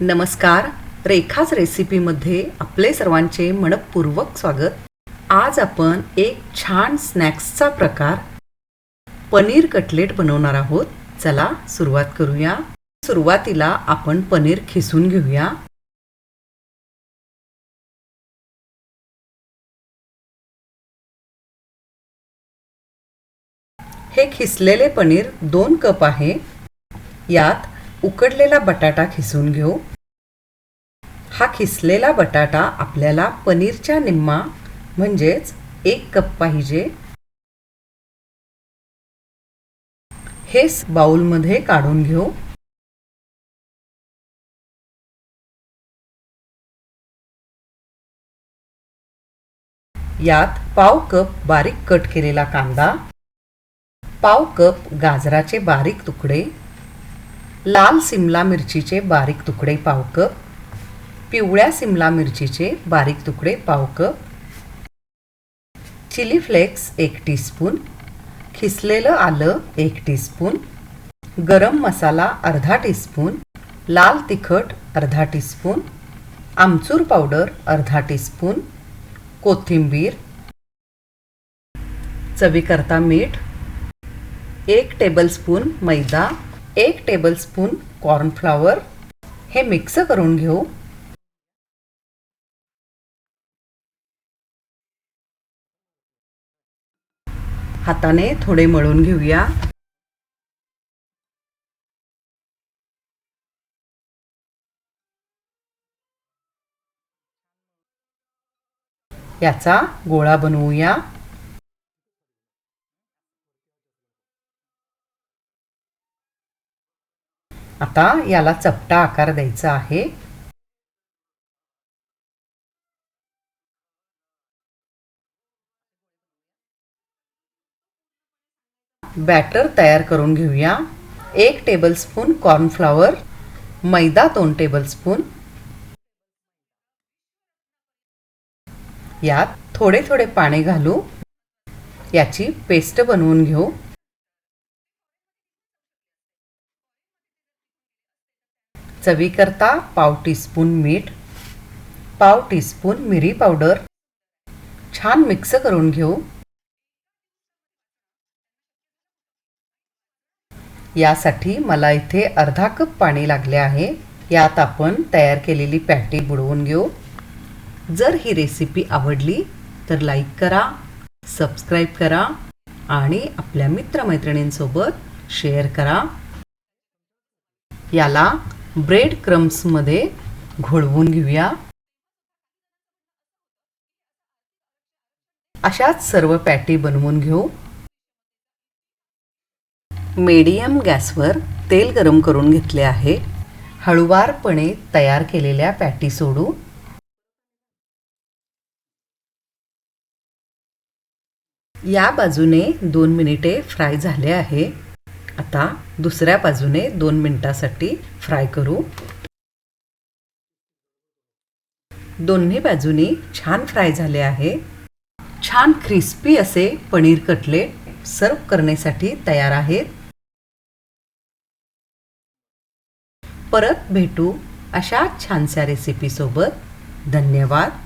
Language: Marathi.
नमस्कार. रेखाच रेसिपीमध्ये आपले सर्वांचे मनपूर्वक स्वागत. आज आपण एक छान स्नॅक्सचा प्रकार पनीर कटलेट बनवणार आहोत. चला सुरुवात करूया. सुरुवातीला आपण पनीर खिसून घेऊया. हे खिसलेले पनीर दोन कप आहे. यात उकडलेला बटाटा खिसून घेऊ. हा खिसलेला बटाटा आपल्याला पनीरच्या निम्मा म्हणजेच एक कप पाहिजे. हे बाउलमध्ये काढून घेऊ. यात पाव कप बारीक कट केलेला कांदा पाव कप गाजराचे बारीक तुकडे लाल सिमला मिरचीचे बारीक तुकडे पाव कप पिवळ्या सिमला मिरचीचे बारीक तुकडे पाव कप चिली फ्लेक्स एक टीस्पून. खिसलेलं आलं एक टीस्पून. गरम मसाला अर्धा टीस्पून. लाल तिखट अर्धा टीस्पून. आमचूर पावडर अर्धा टीस्पून. कोथिंबीर. चवीकरता मीठ. एक टेबलस्पून मैदा. एक टेबलस्पून कॉर्नफ्लॉवर हे मिक्स करून घेऊ. हाताने थोडे मळून घेऊया. याचा गोळा बनवूया. आता याला चपटा आकार द्यायचा आहे. बॅटर तयार करून घेऊया. एक टेबलस्पून कॉर्नफ्लॉवर मैदा दोन टेबलस्पून यात थोडे थोडे पाणी घालू. याची पेस्ट बनवून घेऊ. चवीकरता पाव टीस्पून मीठ पाव टीस्पून मिरी पावडर छान मिक्स करून घेऊ. यासाठी मला इथे अर्धा कप पाणी लागले आहे. यात आपण तयार केलेली पॅटी बुडवून घेऊ. जर ही रेसिपी आवडली तर लाईक करा सबस्क्राईब करा आणि आपल्या मित्रमैत्रिणींसोबत शेअर करा. याला ब्रेड क्रम्समध्ये घोळवून घेऊया. अशाच सर्व पॅटी बनवून घेऊ. मीडियम गॅसवर तेल गरम करून घेतले आहे. हळुवारपणे तयार केलेल्या पॅटी सोडू. या बाजूने दोन मिनिटे फ्राय झाले आहे. आता दुसऱ्या बाजूने दोन मिनिटासाठी फ्राय करू. दोन्ही बाजूनी छान फ्राय झाले आहे. छान क्रिस्पी असे पनीर कटलेट सर्व करण्यासाठी तयार आहेत. परत भेटू अशा छानशा रेसिपीसोबत धन्यवाद.